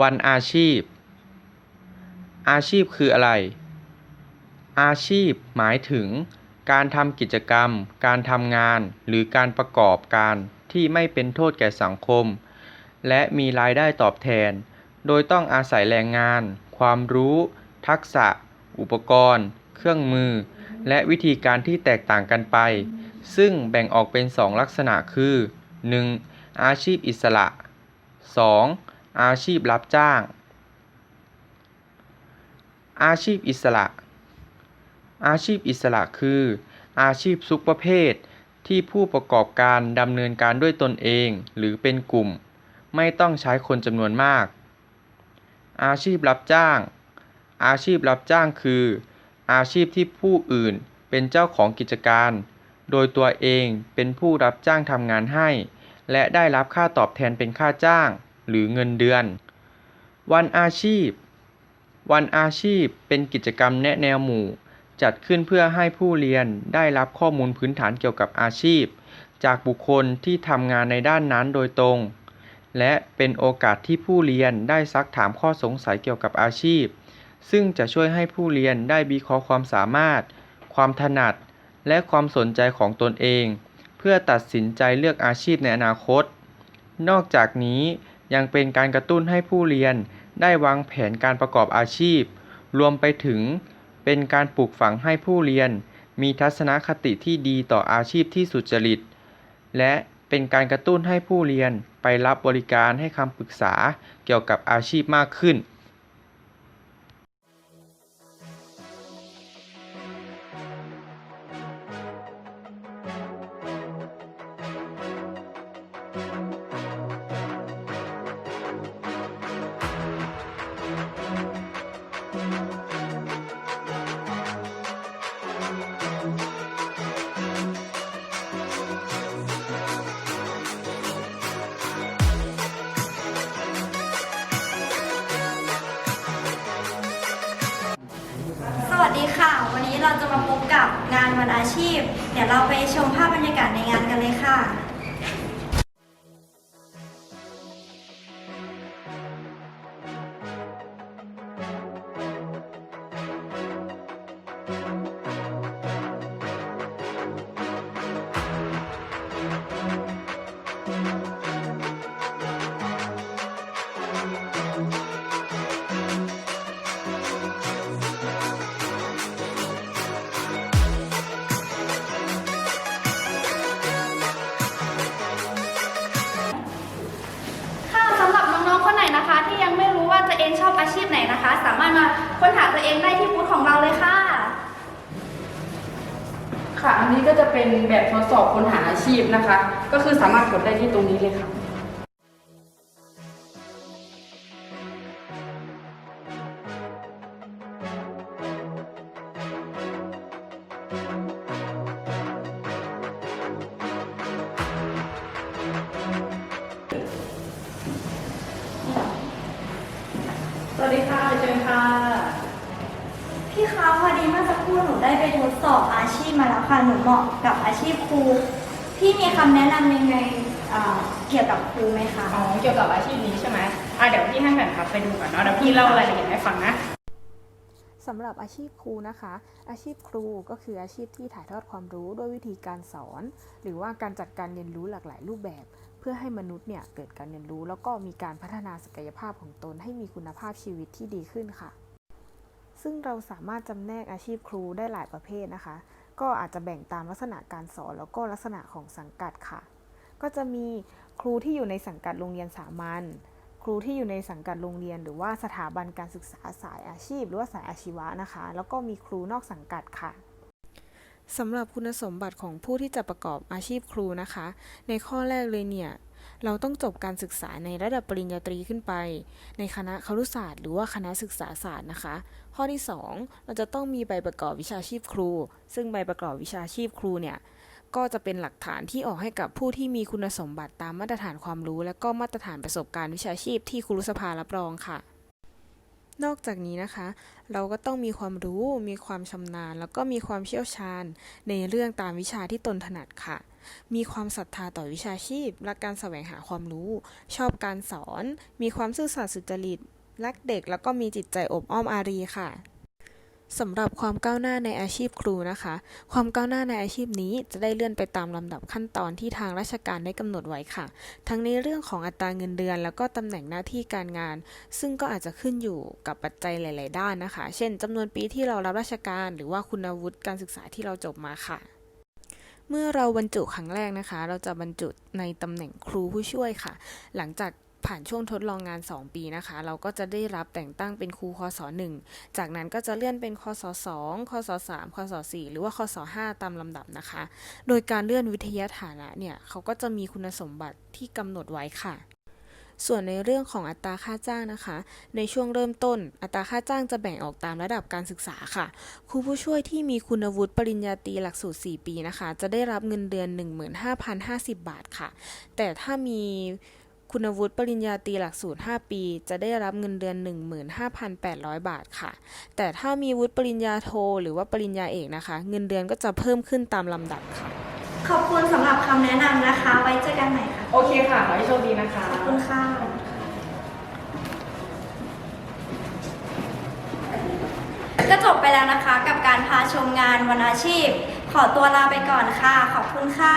วันอาชีพ อาชีพคืออะไร อาชีพหมายถึง การทำกิจกรรม การทำงาน หรือการประกอบการที่ไม่เป็นโทษแก่สังคม และมีรายได้ตอบแทน โดยต้องอาศัยแรงงาน ความรู้ ทักษะ อุปกรณ์ เครื่องมือ และวิธีการที่แตกต่างกันไป ซึ่งแบ่งออกเป็น 2 ลักษณะคือ 1. อาชีพอิสระ 2. อาชีพรับจ้าง อาชีพอิสระ อาชีพอิสระคือ อาชีพซุกประเภทที่ผู้ประกอบการดำเนินการด้วยตนเองหรือเป็นกลุ่ม ไม่ต้องใช้คนจำนวนมาก อาชีพรับจ้าง อาชีพรับจ้างคือ อาชีพที่ผู้อื่นเป็นเจ้าของกิจการ โดยตัวเองเป็นผู้รับจ้างทำงานให้ และได้รับค่าตอบแทนเป็นค่าจ้าง หรือเงินเดือน วันอาชีพ วันอาชีพเป็นกิจกรรมแนะแนวหมู่ จัดขึ้นเพื่อให้ผู้เรียนได้รับข้อมูลพื้นฐานเกี่ยวกับอาชีพ จากบุคคลที่ทำงานในด้านนั้นโดยตรง และเป็นโอกาสที่ผู้เรียนได้ซักถามข้อสงสัยเกี่ยวกับอาชีพ ซึ่งจะช่วยให้ผู้เรียนได้วิเคราะห์ความสามารถ ความถนัด และความสนใจของตนเอง เพื่อตัดสินใจเลือกอาชีพในอนาคต นอกจากนี้ ยังเป็นการกระตุ้นให้ผู้เรียนได้วางแผนการประกอบอาชีพ รวมไปถึงเป็นการปลูกฝังให้ผู้เรียน มีทัศนคติที่ดีต่ออาชีพที่สุจริต และเป็นการกระตุ้นให้ผู้เรียนไปรับบริการให้คำปรึกษาเกี่ยวกับอาชีพมากขึ้น วัสดีค่ะ วันนี้เราจะมาพบกับงานวันอาชีพ เดี๋ยวเราไปชมภาพบรรยากาศในงานกันเลยค่ะค่ะ มาค้นหาตัวเองได้ที่บูธของเราเลยค่ะ ค่ะ อันนี้ก็จะเป็นแบบทดสอบค้นหาอาชีพนะคะ ก็คือสามารถกดได้ที่ตรงนี้เลยค่ะ พี่คะพอดีเมื่อสักครู่หนูได้ไปทดสอบอาชีพมาแล้วค่ะ หนูเหมาะกับอาชีพครู พี่มีคำแนะนำยังไงอ่าเกี่ยวกับครูไหมคะ อ๋อเกี่ยวกับอาชีพนี้ใช่ไหมอะเดี๋ยวพี่ให้แผ่นพับไปดูก่อนเนาะเดี๋ยวพี่เล่ารายละเอียดให้ฟังนะ สำหรับอาชีพครูนะคะ อาชีพครูก็คืออาชีพที่ถ่ายทอดความรู้ด้วยวิธีการสอน หรือว่าการจัดการเรียนรู้หลากหลายรูปแบบ เพื่อให้มนุษย์เนี่ยเกิดการเรียนรู้ แล้วก็มีการพัฒนาศักยภาพของตนให้มีคุณภาพชีวิตที่ดีขึ้นค่ะ ซึ่งเราสามารถจำแนกอาชีพครูได้หลายประเภทนะคะ ก็อาจจะแบ่งตามลักษณะการสอนแล้วก็ลักษณะของสังกัดค่ะ ก็จะมีครูที่อยู่ในสังกัดโรงเรียนสามัญครูที่อยู่ในสังกัดโรงเรียน หรือว่าสถาบันการศึกษาสายอาชีพ หรือว่าสายอาชีวะนะคะ แล้วก็มีครูนอกสังกัดค่ะสำหรับคุณสมบัติของผู้ที่จะประกอบอาชีพครูนะคะ ในข้อแรกเลยเนี่ย เราต้องจบการศึกษาในระดับปริญญาตรีขึ้นไป ในคณะครุศาสตร์หรือว่าคณะศึกษาศาสตร์นะคะ ข้อที่ 2 เราจะต้องมีใบประกอบวิชาชีพครู ซึ่งใบประกอบวิชาชีพครูเนี่ยก็จะเป็นหลักฐานที่ออกให้กับผู้ที่มีคุณสมบัติตามมาตรฐานความรู้ และก็มาตรฐานประสบการณ์วิชาชีพที่ครูสภารับรองค่ะ นอกจากนี้นะคะ เราก็ต้องมีความรู้ มีความชำนาญ แล้วก็มีความเชี่ยวชาญ ในเรื่องตามวิชาที่ตนถนัดค่ะ มีความศรัทธาต่อวิชาชีพ และการแสวงหาความรู้ ชอบการสอน มีความซื่อสัตย์สุจริต รักเด็ก แล้วก็มีจิตใจอบอ้อมอารีค่ะ สำหรับความก้าวหน้าในอาชีพครูนะคะ ความก้าวหน้าในอาชีพนี้จะได้เลื่อนไปตามลำดับขั้นตอนที่ทางราชการได้กำหนดไว้ค่ะ ทั้งในเรื่องของอัตราเงินเดือน แล้วก็ตำแหน่งหน้าที่การงาน ซึ่งก็อาจจะขึ้นอยู่กับปัจจัยหลาย ๆ ด้านนะคะ เช่นจำนวนปีที่เรารับราชการ หรือว่าคุณวุฒิการศึกษาที่เราจบมาค่ะ เมื่อเราบรรจุครั้งแรกนะคะ เราจะบรรจุในตำแหน่งครูผู้ช่วยค่ะ หลังจาก ผ่านช่วงทดลองงาน 2 ปีนะคะ เราก็จะได้รับแต่งตั้งเป็นครูคศ1จากนั้นก็จะเลื่อนเป็นคศ2คศ3คศ4หรือว่าคศ5ตามลำดับนะคะ โดยการเลื่อนวิทยาฐานะเนี่ยเขาก็จะมีคุณสมบัติที่กำหนดไว้ค่ะส่วนในเรื่องของอัตราค่าจ้างนะคะ ในช่วงเริ่มต้น อัตราค่าจ้างจะแบ่งออกตามระดับการศึกษาค่ะ ครูผู้ช่วยที่มีคุณวุฒิปริญญาตรีหลักสูตร 4 ปีนะคะ จะได้รับเงินเดือน 15,050 บาทค่ะ แต่ถ้ามี คุณวุฒิปริญญาตรีหลักสูตร 5 ปี จะได้รับเงินเดือน 15,800 บาทค่ะ แต่ถ้ามีวุฒิปริญญาโท หรือว่าปริญญาเอกนะคะ เงินเดือนก็จะเพิ่มขึ้นตามลำดับค่ะ ขอบคุณสำหรับคำแนะนำนะคะ ไว้เจอกันใหม่ค่ะ โอเคค่ะ ขอให้โชคดีนะคะ ขอบคุณค่ะก็จบไปแล้วนะคะกับการพาชมงานวันอาชีพ ขอตัวลาไปก่อนค่ะ ขอบคุณค่ะ